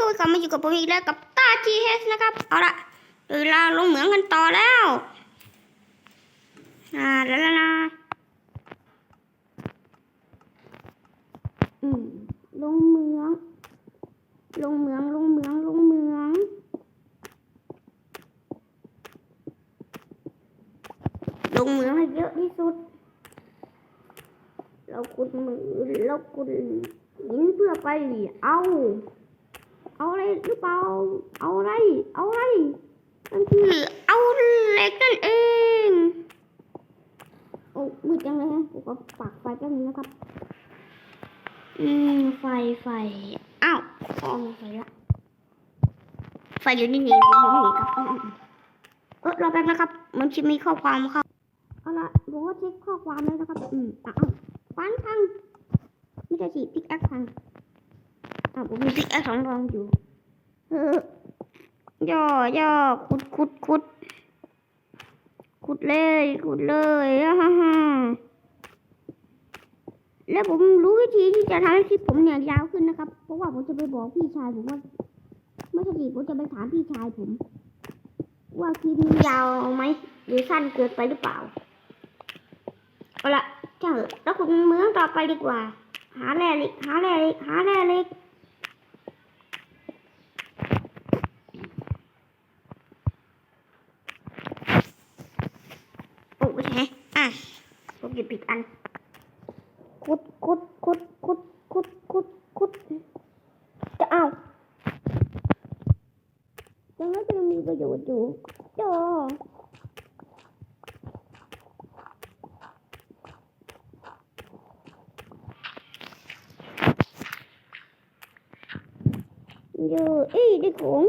ก็กลับมาอยู่กับผมอีกแล้วกับตาจีเฮสนะครับ เอาละเวลาลงเหมืองกันต่อแล้วอ่าแล้วนะอืมลงเหมือง ลงเหมืองลงเหมืองลงเหมืองลงเหมืองให้เยอะที่สุด เรากุดมือเรากุดหินเพื่อไปเอา เอาอะไรหรือเปล่า เอาอะไร เอาอะไรมันคือเอาเล็กนั่นเอง โอ้มืดจังเลยฮะผมก็ปักไฟแป๊บนึงนะครับ อืม ไฟไฟอ้าวฟองไฟละ ไฟอยู่นี่นี่ผมไม่เห็นครับเออรอแป๊บนะครับ มันจะมีข้อความครับเอาละผมก็เช็คข้อความแล้นะครับ อืมอ้าวฟันทังไม่ใช่สิพิกแอคทัง กูมีพิกแอสองทองอยู่ย่อย่อขุดขุดขุดขุดเลยขุดเลยฮ่าฮ่าแล้วผมรู้วิธีที่จะทำให้คลิปผมเนี่ยยาวขึ้นนะครับ เพราะว่าผมจะไปบอกพี่ชายผมว่าเมื่อช่ดิผมจะไปถามพี่ชายผม ว่าคลิปนี้ยาวไหมหรือสั้นเกินไปหรือเปล่าเอาละจ้าแล้วคุณเมืองต่อไปดีกว่า หาแร่เล็กหาแร่เล็กหาแร่เล็ก ถูกใช่ไหมอะผมหยิบผิดอันคุดคุดคุดคุดคุดคุดคุดจะเอายังไม่จะมีประโยชน์อยู่จ้าอยู่อีดิขง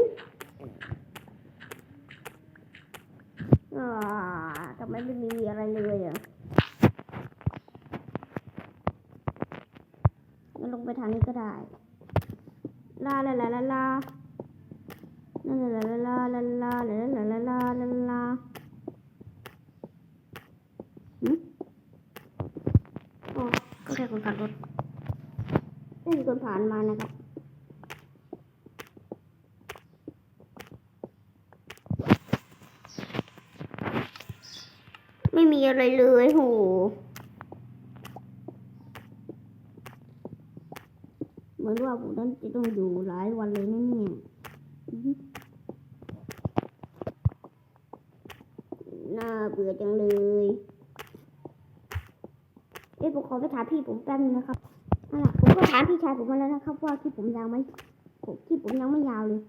งั้นลงไปทางนี้ก็ได้ ลาลาลาลาลาลาลาลาลาลาลาลาลาลาลาลาลาลาก็แค่คนขับรถนี่คนผ่านมานะครับไม่มีอะไรเลยโห ว้นว่าผมนั้นจะต้องอยู่หลายวันเลยนะเนี่ยน่าเบื่อจังเลยเอ้ผมขอไปถามพี่ผมแป๊บนึงนะครับนั่นแหละผมก็ถามพี่ชายผมมาแล้วนะครับว่าที่ผมยาวไหมผมที่ผมยังไม่ยาวเลย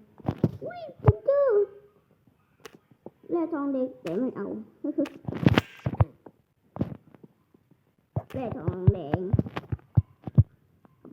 อุ้ยผมเจอแร่ทองเด็กแต่ไม่เอาแร่ทองแดง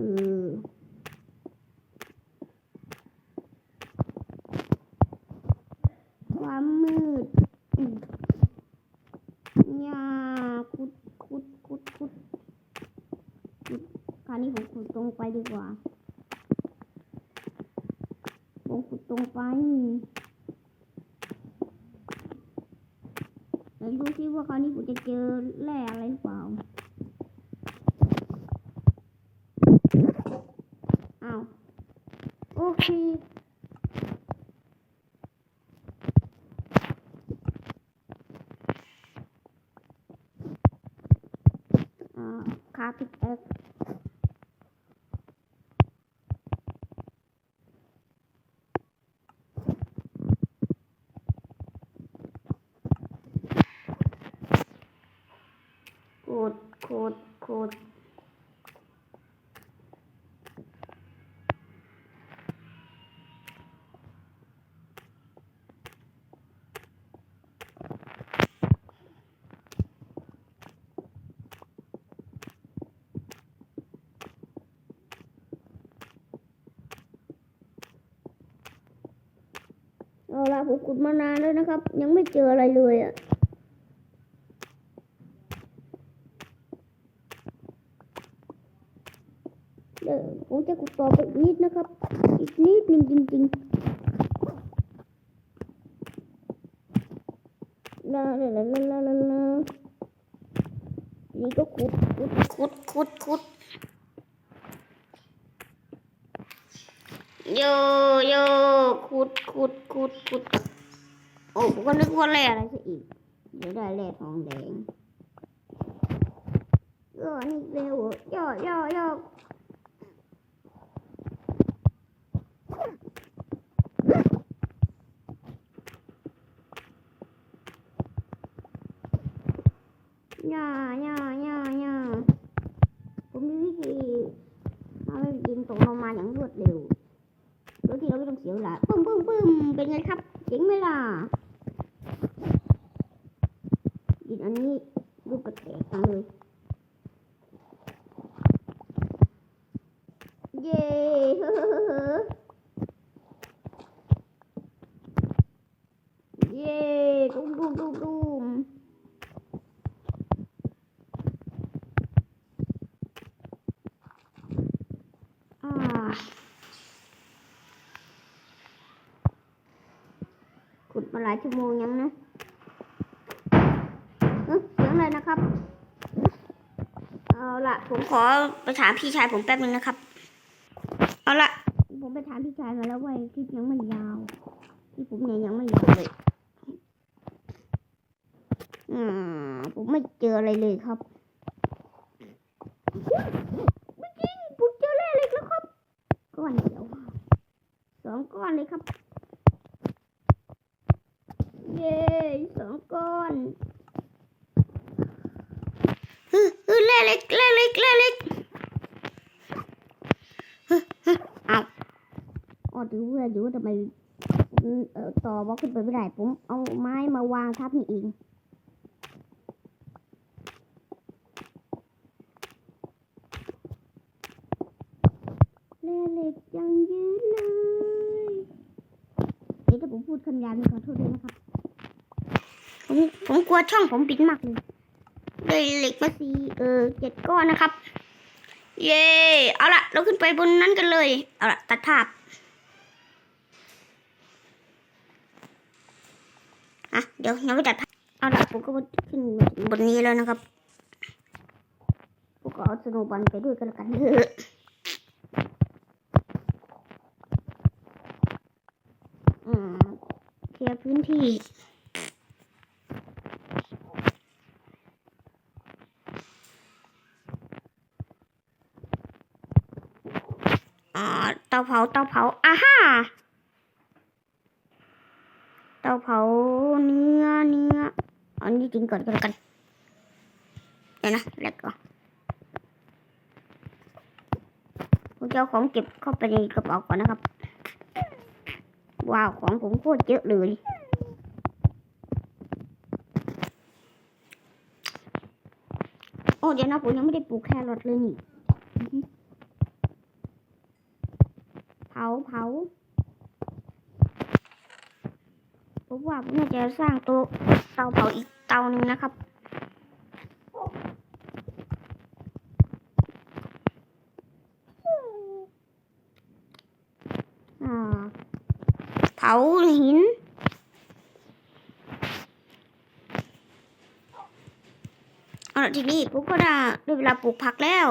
ความมืดยาคุดคุดคุดคุดคราวนี้ผมขุดตรงไปดีกว่าผมขุดตรงไปแล้วดูซิว่าคราวนี้ผมจะเจอแร่อะไรหรือเปล่า ki. Kapit et. ผมขุดมานานแล้วนะครับ ยังไม่เจออะไรเลยอะ่ะเดี๋ยวผมจะขุดต่อไปอีกนิดนะครับ อีกนิดหนึ่งจริงๆลาลาลาลาลาลาลานี่ก็ขุดขุดขุดขุดขุด โยโยขุดขุดขุดขุดโอ้ผมก็นึกว่าแร่อะไรซะอีกเดี๋ยวได้แร่ทองแดงเออนี่เร็วย่อย่อย่อ ย่าย่าย่าย่าผมมีวิธีทำให้ยิงตกลงมาอย่างรวดเร็ว โดยที่เราไม่ต้องเสียเวลาปึ้มปึ้มปึ้มเป็นไงครับเจ๋งไหมล่ะดินอันนี้รูปกระแตกจังเลยเย้เฮ้อเฮ้อเฮ้อเฮ้อเย้ตุ้มตุ้มตุ้มตุ้ม อ่าขุดมา หลายชั่วโมงยังนะเอ๊ะเสียงอะไรนะครับ เอาละผมขอไปถามพี่ชายผมแป๊บนึงนะครับ เอาละผมไปถามพี่ชายมาแล้วว่าคลิปยังไม่ยาวที่ผมเนี่ยยังไม่ยาวเลยอืมผมไม่เจออะไรเลยครับไม่จริงผมเจอแร่เหล็กแล้วครับก้อนเดียวสองก้อนเลยครับ เย้ส ออนเฮ้ยเฮ้ยแร่เล็กแร่เล็กแร่เล็กเฮ้ยเฮ้ยเอาอ๋อดูว่าดูว่าทำไมต่อต่อบล็อกขึ้นไปไม่ได้ผมเอาไม้มาวางทับนี่เองแร่เล็กยังยืนเลยเดี๋ยวผมพูดคำยาบนี่ขอโทษด้วย ผมผมกลัวช่องผมปิดมากเลยได้เหล็กมาสี่เออเจ็ดก้อนนะครับ เย่เอาละเราขึ้นไปบนนั้นกันเลย เอาละตัดภาพอะเดี๋ยวยังไม่ตัดภาพเอาละผมก็ขึ้นบนนี้แล้วนะครับผมก็เอาสโนบอลไปด้วยกันแล้วกันเถอะอืมเคลียร์พื้นที่ อ่าเตาเผาเตาเผาอ่าฮ่าเตาเผาเนื้อเนื้ออันนี้จริงก่อนก็แล้วกันเดี๋ยวนะแล้วก็ผมจะเอาของเก็บเข้าไปในกระเป๋าก่อนนะครับ ว้าวของผมโคตรเยอะเลยโอ้เดี๋ยวนะผมยังไม่ได้ปลูกแครอทเลยนี่อื้อหือเผาเผาผมว่าผมน่าจะสร้างตัวเตาเผาอีกเตาหนึ่งนะครับเผาหินเอาละทีนี้ผมก็ได้เวลาปลูกผักแล้ว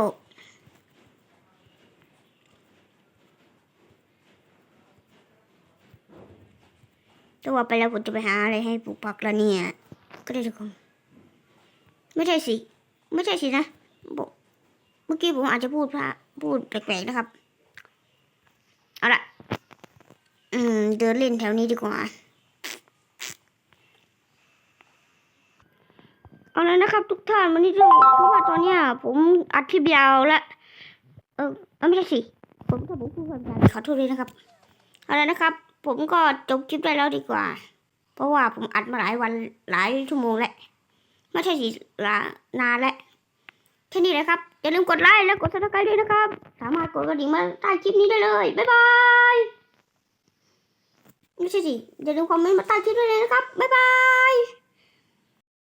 แต่ว่าไปแล้วผมจะไปหาอะไรให้ปลูกผักแล้วเนี่ยก็ได้ทุกคนไม่ใช่สิ ไม่ใช่สินะบอกเมื่อกี้ผมอาจจะพูดพระพูดแปลกๆนะครับ เอาละอืม เดินเล่นแถวนี้ดีกว่า เอาแล้วนะครับ ทุกท่านวันนี้เราเพราะว่าตอนเนี้ยผมอัดคลิปยาวแล้วเออไม่ใช่สิ ผมถ้าผมพูดความจริงขอโทษด้วยนะครับ เอาแล้วนะครับ ผมก็จบคลิปได้แล้วดีกว่า เพราะว่าผมอัดมาหลายวันหลายชั่วโมงแล้วไม่ใช่สิลานานแล้วแค่นี้เลยครับอย่าลืมกดไลค์และกดซับสไครต์ด้วยนะครับ สามารถกดกระดิ่งมาใต้คลิปนี้ได้เลย บ๊ายบายไม่ใช่สิอย่าลืมคอมเมนต์มาใต้คลิปด้วยเลยนะครับ บ๊ายบาย